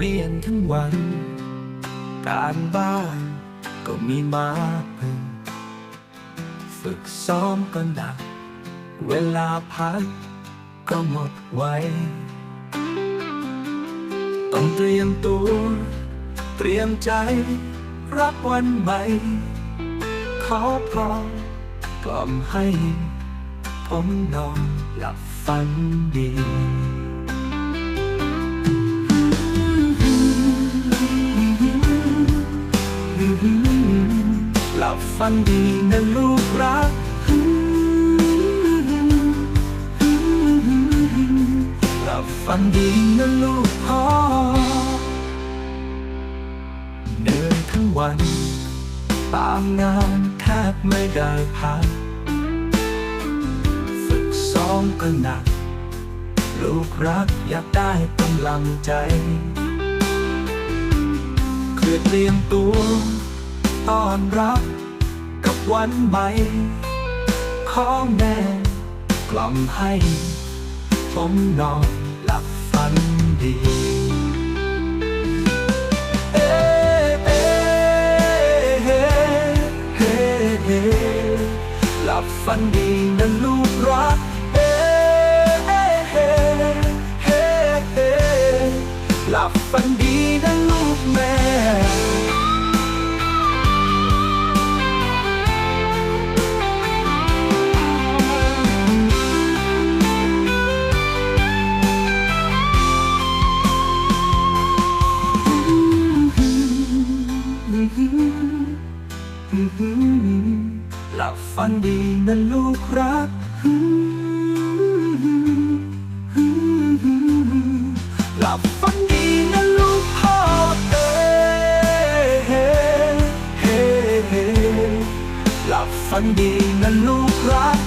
เรียนทั้งวัน การบ้านก็มีมาเพิ่งฝึกซ้อมก็หนัก เวลาพักก็หมดไวต้องเตรียมตัว เตรียมใจ รับวันใหม่ ขอพรกล่อมให้ ผมนอนหลับฝันดี ฝันดีนะลูกรักหลับฝันดีนะลูกพ่อเหนื่อยทั้งวัน ตามงานแทบไม่ได้พัก ฝึกซ้อมก็หนัก ลูกรักอยากได้กำลังใจคือเตรียมตัวต้อนรับกับ วันใหม่ของแม่กล่อมให้ ผมนอนหลับฝันดีเอ๊เอ๊เฮ้เฮ้เฮ้หลับฝันดีนะลูกรักเอ๊ะเอ๊ะเฮ้เฮ้เฮ้หลับฝันดีนะลูก หลับฝันดีนะลูกรักหลับฝันดีนะลูกพ่อเอ้เฮ้เฮ้หลับฝันดีนะลูกรัก